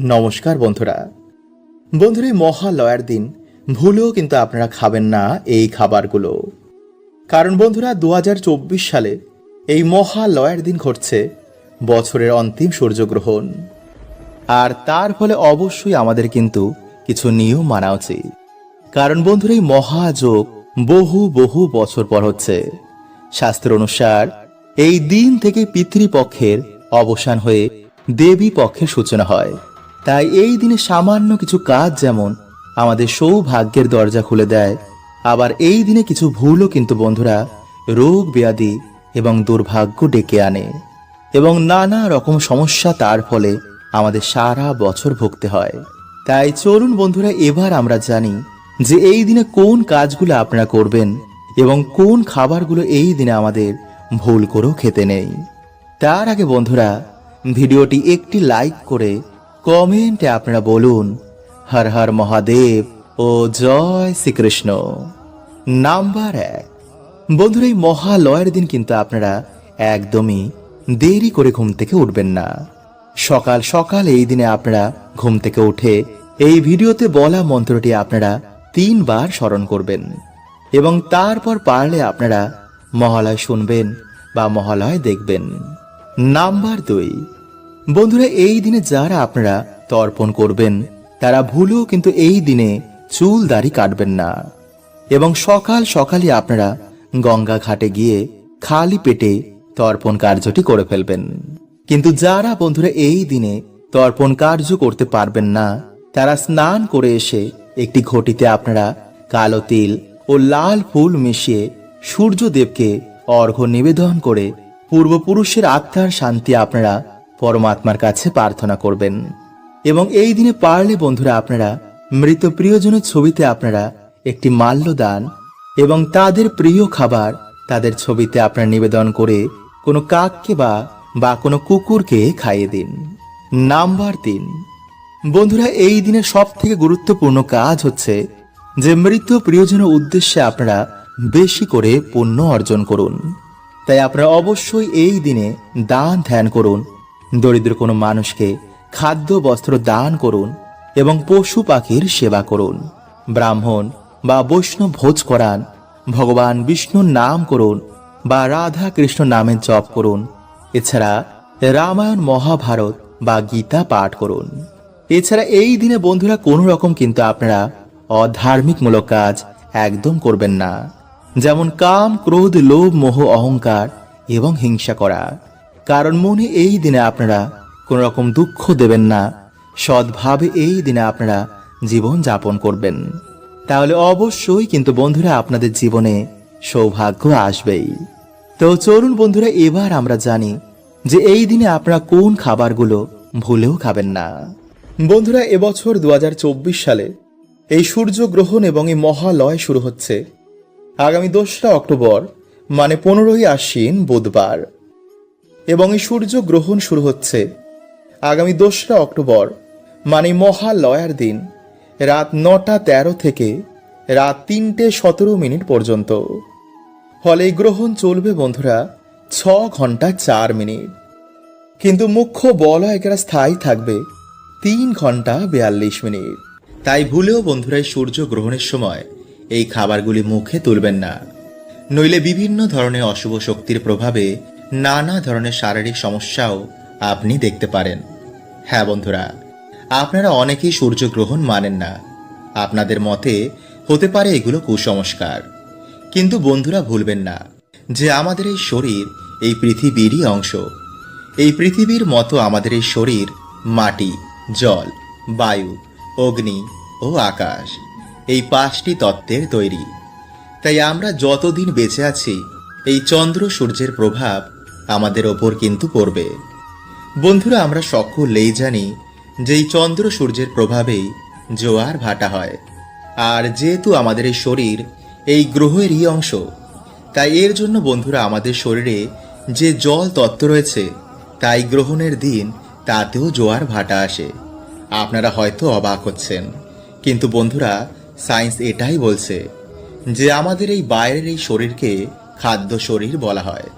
নমস্কার বন্ধুরা। বন্ধুরা, এই মহালয়ার দিন ভুলেও কিন্তু আপনারা খাবেন না এই খাবারগুলো। কারণ বন্ধুরা দু হাজার চব্বিশ সালে এই মহালয়ার দিন ঘটছে বছরের অন্তিম সূর্যগ্রহণ। আর তার ফলে অবশ্যই আমাদের কিন্তু কিছু নিয়ম মানা উচিত। কারণ বন্ধুরা, এই মহাযোগ বহু বহু বছর পর হচ্ছে। শাস্ত্র অনুসার এই দিন থেকে পিতৃপক্ষের অবসান হয়ে দেবী পক্ষের সূচনা হয়। তাই এই দিনে সামান্য কিছু কাজ যেমন আমাদের সৌভাগ্যের দরজা খুলে দেয়, আবার এই দিনে কিছু ভুলও কিন্তু বন্ধুরা রোগ ব্যাধি এবং দুর্ভাগ্য ডেকে আনে এবং নানা রকম সমস্যা তার ফলে আমাদের সারা বছর ভুগতে হয়। তাই চলুন বন্ধুরা, এবার আমরা জানি যে এই দিনে কোন কাজগুলো আপনারা করবেন এবং কোন খাবারগুলো এই দিনে আমাদের ভুল করেও খেতে নেই। তার আগে বন্ধুরা, ভিডিওটি একটি লাইক করে কমেন্টে আপনারা বলুন, হর হর মহাদেব ও জয় শ্রীকৃষ্ণ। নাম্বার এক। বন্ধুরা, এই মহালয়ের দিন কিন্তু আপনারা একদমই দেরি করে ঘুম থেকে উঠবেন না। সকাল সকাল এই দিনে আপনারা ঘুম থেকে উঠে এই ভিডিওতে বলা মন্ত্রটি আপনারা তিনবার স্মরণ করবেন এবং তারপর পারলে আপনারা মহালয় শুনবেন বা মহালয় দেখবেন। নাম্বার দুই। বন্ধুরা, এই দিনে যারা আপনারা তর্পণ করবেন, তারা ভুলেও কিন্তু এই দিনে চুল দাড়ি কাটবেন না। এবং সকাল সকালই আপনারা গঙ্গা ঘাটে গিয়ে খালি পেটে তর্পণ কার্যটি করে ফেলবেন। কিন্তু যারা বন্ধুরা, এই দিনে তর্পণ কার্য করতে পারবেন না, তারা স্নান করে এসে একটি ঘটিতে আপনারা কালো তিল ও লাল ফুল মিশিয়ে সূর্যদেবকে অর্ঘ্য নিবেদন করে পূর্বপুরুষের আত্মার শান্তি আপনারা পরমাত্মার কাছে প্রার্থনা করবেন। এবং এই দিনে পারলে বন্ধুরা আপনারা মৃত প্রিয়জনের ছবিতে আপনারা একটি মাল্য দান এবং তাদের প্রিয় খাবার তাদের ছবিতে আপনারা নিবেদন করে কোনো কাককে বা বা কোনো কুকুরকে খাইয়ে দিন। নাম্বার তিন। বন্ধুরা, এই দিনের সব থেকে গুরুত্বপূর্ণ কাজ হচ্ছে যে মৃত প্রিয়জনের উদ্দেশ্যে আপনারা বেশি করে পুণ্য অর্জন করুন। তাই আপনারা অবশ্যই এই দিনে দান ধ্যান করুন দরিদ্র কোনো মানুষকে খাদ্য, বস্ত্র দান করুন এবং পশু পাখির সেবা করুন। ব্রাহ্মণ বা বৈষ্ণব ভোজ করান, ভগবান বিষ্ণুর নাম করুন বা রাধা কৃষ্ণ নামের জপ করুন। এছাড়া রামায়ণ, মহাভারত বা গীতা পাঠ করুন। এছাড়া এই দিনে বন্ধুরা কোনো রকম কিন্তু আপনারা অধার্মিকমূলক কাজ একদম করবেন না। যেমন কাম, ক্রোধ, লোভ, মোহ, অহংকার এবং হিংসা করা। কারণ মনে এই দিনে আপনারা কোনো রকম দুঃখ দেবেন না। সদ্ভাবে এই দিনে আপনারা জীবন যাপন করবেন। তাহলে অবশ্যই কিন্তু বন্ধুরা আপনাদের জীবনে সৌভাগ্য আসবেই। তো চলুন বন্ধুরা, এবার আমরা জানি যে এই দিনে আপনারা কোন খাবারগুলো ভুলেও খাবেন না। বন্ধুরা, এবছর দু হাজার চব্বিশ সালে এই সূর্যগ্রহণ এবং এই মহালয় শুরু হচ্ছে। আগামী দোসরা অক্টোবর মানে পনেরোই আশ্বিন বুধবার। এবং এই সূর্যগ্রহণ শুরু হচ্ছে। আগামী দোসরা অক্টোবর মানে মহালয়ার দিন, রাত নটা তেরো থেকে রাত তিনটে সতেরো মিনিট পর্যন্ত। ফলে গ্রহণ চলবে বন্ধুরা ছ ঘণ্টা চার মিনিট। কিন্তু মুখ্য বলয়কেরা স্থায়ী থাকবে তিন ঘণ্টা বিয়াল্লিশ মিনিট। তাই ভুলেও বন্ধুরা সূর্য গ্রহণের সময় এই খাবারগুলি মুখে তুলবেন না। নইলে বিভিন্ন ধরনের অশুভ শক্তির প্রভাবে নানা ধরনের শারীরিক সমস্যাও আপনি দেখতে পারেন। হ্যাঁ বন্ধুরা, আপনারা অনেকেই সূর্যগ্রহণ মানেন না। আপনাদের মতে হতে পারে এগুলো কুসংস্কার। কিন্তু বন্ধুরা ভুলবেন না যে আমাদের এই শরীর এই পৃথিবীরই অংশ। এই পৃথিবীর মতো আমাদের এই শরীর মাটি, জল, বায়ু, অগ্নি ও আকাশ, এই পাঁচটি তত্ত্বের তৈরি। তাই আমরা যতদিন বেঁচে আছি, এই চন্দ্র সূর্যের প্রভাব আমাদের ওপর কিন্তু পড়বে। বন্ধুরা, আমরা সকলেই জানি যে এই চন্দ্র সূর্যের প্রভাবেই জোয়ার ভাটা হয়। আর যেহেতু আমাদের এই শরীর এই গ্রহেরই অংশ, তাই এর জন্য বন্ধুরা আমাদের শরীরে যে জল তত্ত্ব রয়েছে, তাই গ্রহণের দিন তাতেও জোয়ার ভাটা আসে। আপনারা হয়তো অবাক হচ্ছেন, কিন্তু বন্ধুরা, সায়েন্স এটাই বলছে যে আমাদের এই বাইরের এই শরীরকে খাদ্য শরীর বলা হয়।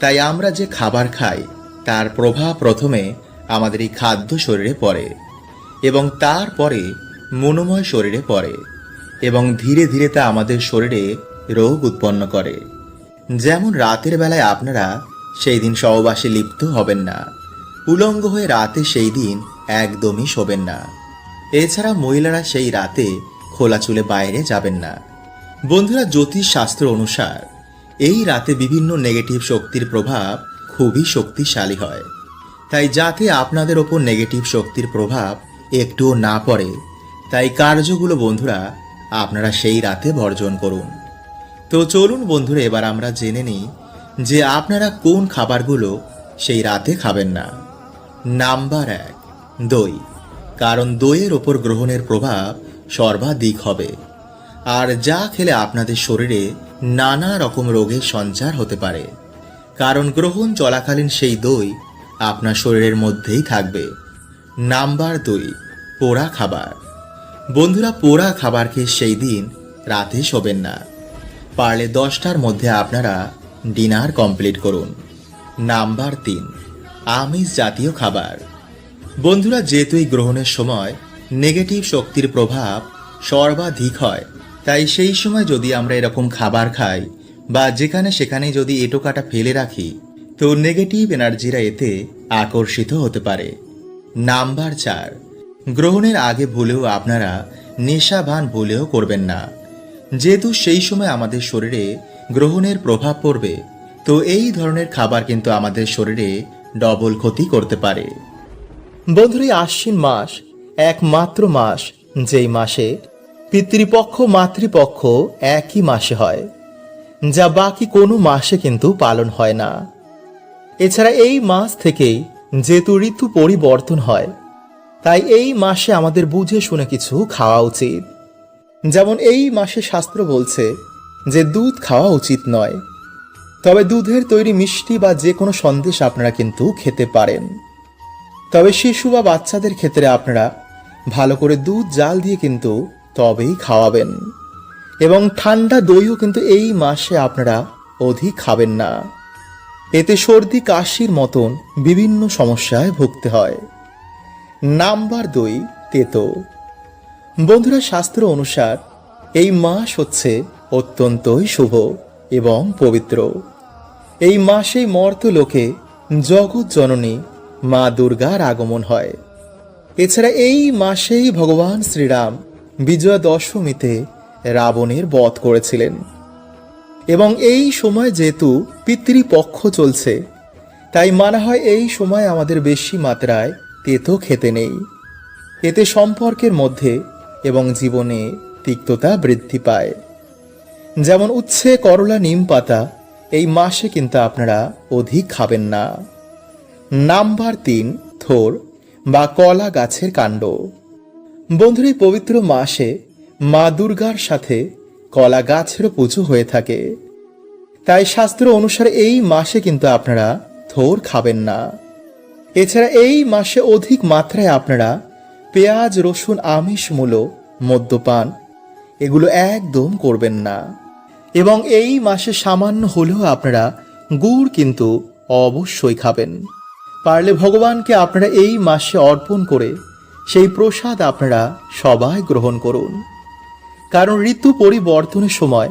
তাই আমরা যে খাবার খাই, তার প্রভাব প্রথমে আমাদের এই খাদ্য শরীরে পড়ে এবং তারপরে মনোময় শরীরে পড়ে এবং ধীরে ধীরে তা আমাদের শরীরে রোগ উৎপন্ন করে। যেমন রাতের বেলায় আপনারা সেই দিন সহবাসে লিপ্ত হবেন না, উলঙ্গ হয়ে রাতে সেই দিন একদমই শোবেন না। এছাড়া মহিলারা সেই রাতে খোলা চুলে বাইরে যাবেন না। বন্ধুরা জ্যোতিষ শাস্ত্র অনুসার এই রাতে বিভিন্ন নেগেটিভ শক্তির প্রভাব খুবই শক্তিশালী হয়। তাই যাতে আপনাদের ওপর নেগেটিভ শক্তির প্রভাব একটুও না পড়ে, তাই কার্যগুলো বন্ধুরা আপনারা সেই রাতে বর্জন করুন। তো চলুন বন্ধুরা, এবার আমরা জেনে নিই যে আপনারা কোন খাবারগুলো সেই রাতে খাবেন না। নাম্বার এক, দই। কারণ দইয়ের ওপর গ্রহণের প্রভাব সর্বাধিক হবে। আর যা খেলে আপনাদের শরীরে নানা রকম রোগের সঞ্চার হতে পারে। কারণ গ্রহণ চলাকালীন সেই দই আপনার শরীরের মধ্যেই থাকবে। নাম্বার দুই, পোড়া খাবার। বন্ধুরা, পোড়া খাবার খেয়ে সেই দিন রাতে শোবেন না। পারলে দশটার মধ্যে আপনারা ডিনার কমপ্লিট করুন। নাম্বার তিন, আমিষ জাতীয় খাবার। বন্ধুরা, যেহেতু এই গ্রহণের সময় নেগেটিভ শক্তির প্রভাব সর্বাধিক হয় তাই সেই সময় যদি আমরা এরকম খাবার খাই, বা যেখানে সেখানে যদি এটো কাটা ফেলে রাখি, তো নেগেটিভ এনার্জিরা এতে আকর্ষিত হতে পারে। নাম্বার চার, গ্রহণের আগে ভুলেও আপনারা নেশাভান ভুলেও করবেন না। যেহেতু সেই সময় আমাদের শরীরে গ্রহণের প্রভাব পড়বে, তো এই ধরনের খাবার কিন্তু আমাদের শরীরে ডবল ক্ষতি করতে পারে। বন্ধুরা আশ্বিন মাস একমাত্র মাস যেই মাসে পিতৃপক্ষ, মাতৃপক্ষ একই মাসে হয়, যা বাকি কোনো মাসে কিন্তু পালন হয় না। এছাড়া এই মাস থেকেই যেহেতু ঋতু পরিবর্তন হয়, তাই এই মাসে আমাদের বুঝে শুনে কিছু খাওয়া উচিত। যেমন এই মাসে শাস্ত্র বলছে যে দুধ খাওয়া উচিত নয়, তবে দুধের তৈরি মিষ্টি বা যে কোনো সন্দেশ আপনারা কিন্তু খেতে পারেন। তবে শিশু বা বাচ্চাদের ক্ষেত্রে আপনারা ভালো করে দুধ জাল দিয়ে কিন্তু তবেই খাওয়াবেন। এবং ঠান্ডা দইও কিন্তু এই মাসে আপনারা অধিক খাবেন না। এতে সর্দি, কাশির মতন বিভিন্ন সমস্যায় ভুগতে হয়। নাম্বার দুই, তেতো। বন্ধুরা, শাস্ত্র অনুসার এই মাস হচ্ছে অত্যন্তই শুভ এবং পবিত্র। এই মাসেই মর্ত লোকে জগৎ জননী মা দুর্গার আগমন হয়। এছাড়া এই মাসেই ভগবান শ্রীরাম বিজয়া দশমীতে রাবণের বধ করেছিলেন। এবং এই সময় যেহেতু পিতৃপক্ষ চলছে, তাই মানা হয় এই সময় আমাদের বেশি মাত্রায় তেতো খেতে নেই। এতে সম্পর্কের মধ্যে এবং জীবনে তিক্ততা বৃদ্ধি পায়। যেমন উচ্ছে, করলা, নিম পাতা এই মাসে কিন্তু আপনারা অধিক খাবেন না। নাম্বার তিন, থোর বা কলা গাছের কাণ্ড। বন্ধুর এই পবিত্র মাসে মা দুর্গার সাথে কলা গাছেরও পুজো হয়ে থাকে। তাই শাস্ত্র অনুসারে এই মাসে কিন্তু আপনারা থোর খাবেন না। এছাড়া এই মাসে অধিক মাত্রায় আপনারা পেঁয়াজ, রসুন, আমিষ মূলো, মদ্যপান এগুলো একদম করবেন না। এবং এই মাসে সামান্য হলেও আপনারা গুড় কিন্তু অবশ্যই খাবেন। পারলে ভগবানকে আপনারা এই মাসে অর্পণ করে সেই প্রসাদ আপনারা সবাই গ্রহণ করুন। কারণ ঋতু পরিবর্তনের সময়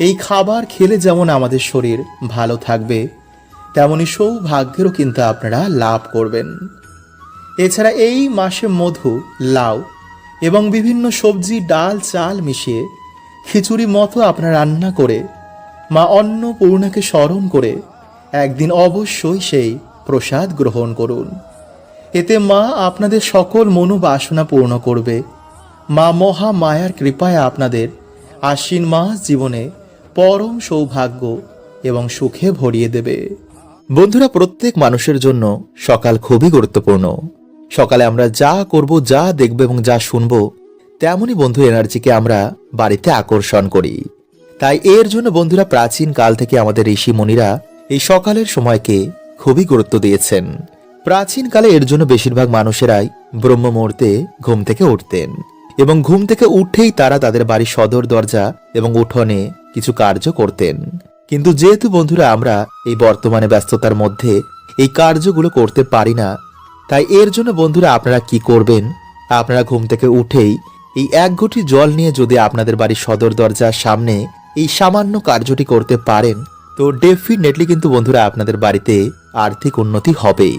এই খাবার খেলে যেমন আমাদের শরীর ভালো থাকবে, তেমনি সৌভাগ্যেরও কিন্তু আপনারা লাভ করবেন। এছাড়া এই মাসে মধু, লাউ এবং বিভিন্ন সবজি, ডাল, চাল মিশিয়ে খিচুড়ি মতো আপনার রান্না করে মা অন্নপূর্ণাকে স্মরণ করে একদিন অবশ্যই সেই প্রসাদ গ্রহণ করুন। এতে মা আপনাদের সকল মনোবাসনা পূর্ণ করবে। মা মহা মায়ার কৃপায় আপনাদের আশ্বিন মাস জীবনে পরম সৌভাগ্য এবং সুখে ভরিয়ে দেবে। বন্ধুরা, প্রত্যেক মানুষের জন্য সকাল খুবই গুরুত্বপূর্ণ। সকালে আমরা যা করব, যা দেখব এবং যা শুনব, তেমনই বন্ধু এনার্জিকে আমরা বাড়িতে আকর্ষণ করি। তাই এর জন্য বন্ধুরা, প্রাচীন কাল থেকে আমাদের ঋষি মুনিরা এই সকালের সময়কে খুবই গুরুত্ব দিয়েছেন। প্রাচীনকালে এর জন্য বেশিরভাগ মানুষেরাই ব্রহ্ম মুহূর্তে ঘুম থেকে উঠতেন এবং ঘুম থেকে উঠেই তারা তাদের বাড়ির সদর দরজা এবং উঠোনে কিছু কার্য করতেন। কিন্তু যেহেতু বন্ধুরা আমরা এই বর্তমানে ব্যস্ততার মধ্যে এই কার্যগুলো করতে পারি না, তাই এর জন্য বন্ধুরা আপনারা কি করবেন? আপনারা ঘুম থেকে উঠেই এই এক ঘটি জল নিয়ে যদি আপনাদের বাড়ির সদর দরজার সামনে এই সামান্য কার্যটি করতে পারেন, তো ডেফিনেটলি কিন্তু বন্ধুরা আপনাদের বাড়িতে আর্থিক উন্নতি হবেই।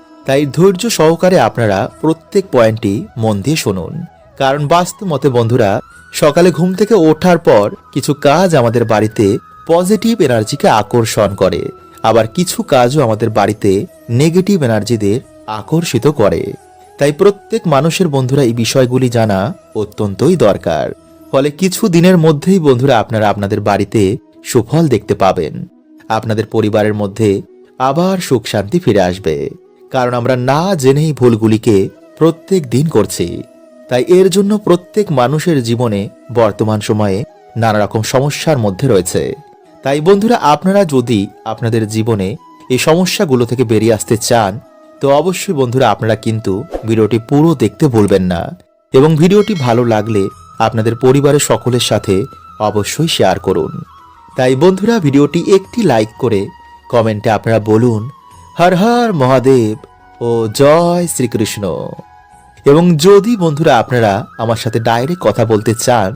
তাই ধৈর্য সহকারে আপনারা প্রত্যেক পয়েন্টটি মন দিয়ে শুনুন। কারণ বাস্তব মতে বন্ধুরা, সকালে ঘুম থেকে ওঠার পর কিছু কাজ আমাদের বাড়িতে পজিটিভ এনার্জিকে আকর্ষণ করে। আবার কিছু কাজও আমাদের বাড়িতে নেগেটিভ এনার্জিদের আকর্ষিত করে। তাই প্রত্যেক মানুষের বন্ধুরা এই বিষয়গুলি জানা অত্যন্তই দরকার। ফলে কিছু দিনের মধ্যেই বন্ধুরা আপনারা আপনাদের বাড়িতে সুফল দেখতে পাবেন। আপনাদের পরিবারের মধ্যে আবার সুখ শান্তি ফিরে আসবে। কারণ আমরা না জেনেই ভুলগুলিকে প্রত্যেক দিন করছি। তাই এর জন্য প্রত্যেক মানুষের জীবনে বর্তমান সময়ে নানা রকম সমস্যার মধ্যে রয়েছে। তাই বন্ধুরা, আপনারা যদি আপনাদের জীবনে এই সমস্যাগুলো থেকে বেরিয়ে আসতে চান, তো অবশ্যই বন্ধুরা, আপনারা কিন্তু ভিডিওটি পুরো দেখতে ভুলবেন না। এবং ভিডিওটি ভালো লাগলে আপনাদের পরিবারের সকলের সাথে অবশ্যই শেয়ার করুন। তাই বন্ধুরা, ভিডিওটি একটি লাইক করে কমেন্টে আপনারা বলুন হর হর মহাদেব ও জয় শ্রীকৃষ্ণ। এবং যদি বন্ধুরা আপনারা আমার সাথে ডাইরেক্ট কথা বলতে চান,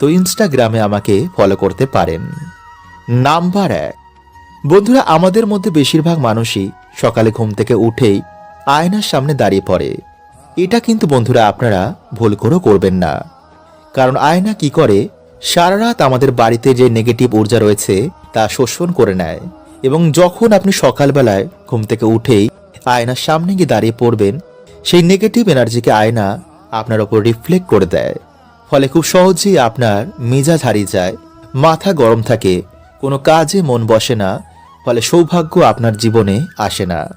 তো ইনস্টাগ্রামে আমাকে ফলো করতে পারেন। নাম্বার এক। বন্ধুরা, আমাদের মধ্যে বেশিরভাগ মানুষই সকালে ঘুম থেকে উঠেই আয়নার সামনে দাঁড়িয়ে পড়ে। এটা কিন্তু বন্ধুরা আপনারা ভুল করেও করবেন না। কারণ আয়না কি করে? সারা রাত আমাদের বাড়িতে যে নেগেটিভ ঊর্জা রয়েছে, তা শোষণ করে নেয়। এবং যখন আপনি সকালবেলায় ঘুম থেকে উঠেই আয়নার সামনে গিয়ে দাঁড়িয়ে পড়বেন, সেই নেগেটিভ এনার্জিকে আয়না আপনার ওপর রিফ্লেক্ট করে দেয়। ফলে খুব সহজেই আপনার মেজাজ হারিয়ে যায়, মাথা গরম থাকে, কোনো কাজে মন বসে না, ফলে সৌভাগ্য আপনার জীবনে আসে না।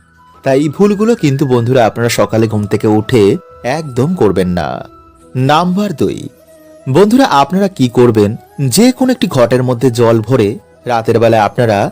তাই এই ভুলগুলো কিন্তু বন্ধুরা আপনারা সকালে ঘুম থেকে উঠে একদম করবেন না। নাম্বার দুই, বন্ধুরা আপনারা কি করবেন? যে কোনো একটি ঘটের মধ্যে জল ভরে রাতের বেলায় আপনারা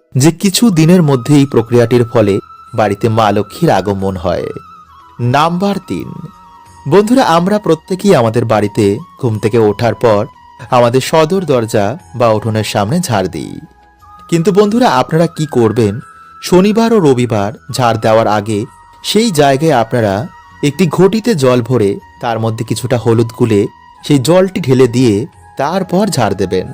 যে কিছু দিনের মধ্যে এই প্রক্রিয়াটির ফলে বাড়িতে মা লক্ষ্মীর আগমন হয়। নাম্বার তিন। বন্ধুরা, আমরা প্রত্যেকেই আমাদের বাড়িতে ঘুম থেকে ওঠার পর আমাদের সদর দরজা বা উঠোনের সামনে ঝাড় দিই। কিন্তু বন্ধুরা, আপনারা কি করবেন? শনিবার ও রবিবার ঝাড় দেওয়ার আগে সেই জায়গায় আপনারা একটি ঘটিতে জল ভরে তার মধ্যে কিছুটা হলুদ গুলে সেই জলটি ঢেলে দিয়ে তারপর ঝাড় দেবেন।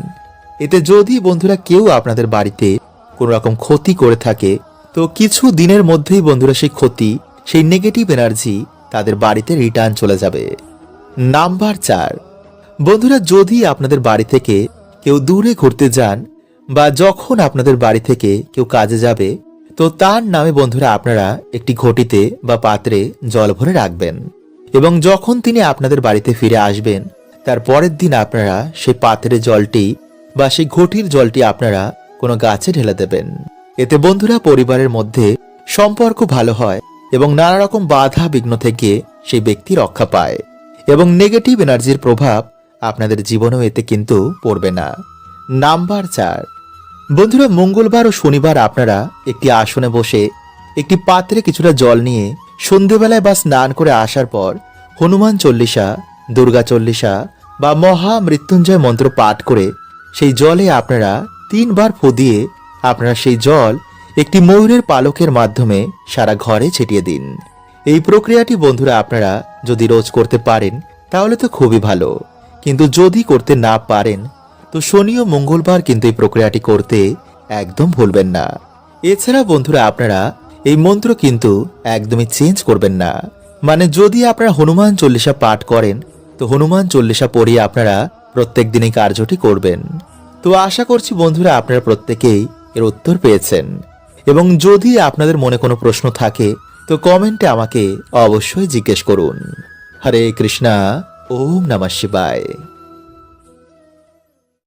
এতে যদি বন্ধুরা কেউ আপনাদের বাড়িতে কোনো রকম ক্ষতি করে থাকে। তো কিছু দিনের মধ্যেই বন্ধুরা সেই ক্ষতি, সেই নেগেটিভ এনার্জি তাদের বাড়িতে রিটার্ন চলে যাবে। নাম্বার চার। বন্ধুরা, যদি আপনাদের বাড়ি থেকে কেউ দূরে ঘুরতে যান বা যখন আপনাদের বাড়ি থেকে কেউ কাজে যাবে, তো তার নামে বন্ধুরা আপনারা একটি ঘটিতে বা পাত্রে জল ভরে রাখবেন। এবং যখন তিনি আপনাদের বাড়িতে ফিরে আসবেন, তার পরের দিন আপনারা সেই পাত্রের জলটি বা সেই ঘটির জলটি আপনারা কোনো গাছে ঢেলে দেবেন। এতে বন্ধুরা পরিবারের মধ্যে সম্পর্ক ভালো হয় এবং নানা রকম বাধা বিঘ্ন থেকে সেই ব্যক্তি রক্ষা পায় এবং নেগেটিভ এনার্জির প্রভাব আপনাদের জীবনেও এতে কিন্তু পড়বে না। নাম্বার চার। বন্ধুরা, মঙ্গলবার ও শনিবার আপনারা একটি আসনে বসে একটি পাত্রে কিছুটা জল নিয়ে সন্ধেবেলায় বা স্নান করে আসার পর হনুমান চল্লিশা, দুর্গা চল্লিশা বা মহা মৃত্যুঞ্জয় মন্ত্র পাঠ করে সেই জলে আপনারা তিনবার ফু আপনারা সেই জল একটি ময়ূরের পালকের মাধ্যমে সারা ঘরে ছিটিয়ে দিন। এই প্রক্রিয়াটি বন্ধুরা আপনারা যদি রোজ করতে পারেন, তাহলে তো খুবই ভালো। কিন্তু যদি করতে না পারেন, তো শনি ও মঙ্গলবার কিন্তু এই প্রক্রিয়াটি করতে একদম ভুলবেন না। এছাড়া বন্ধুরা আপনারা এই মন্ত্র কিন্তু একদমই চেঞ্জ করবেন না। মানে যদি আপনারা হনুমান চল্লিশা পাঠ করেন, তো হনুমান চল্লিশা পড়িয়ে আপনারা প্রত্যেক দিনই কার্যটি করবেন। তো আশা করছি বন্ধুরা আপনারা প্রত্যেকেই এর উত্তর পেয়েছেন। এবং যদি আপনাদের মনে কোনো প্রশ্ন থাকে, তো কমেন্টে আমাকে অবশ্যই জিজ্ঞেস করুন। হরে কৃষ্ণা, ওম নমঃ শিবায়।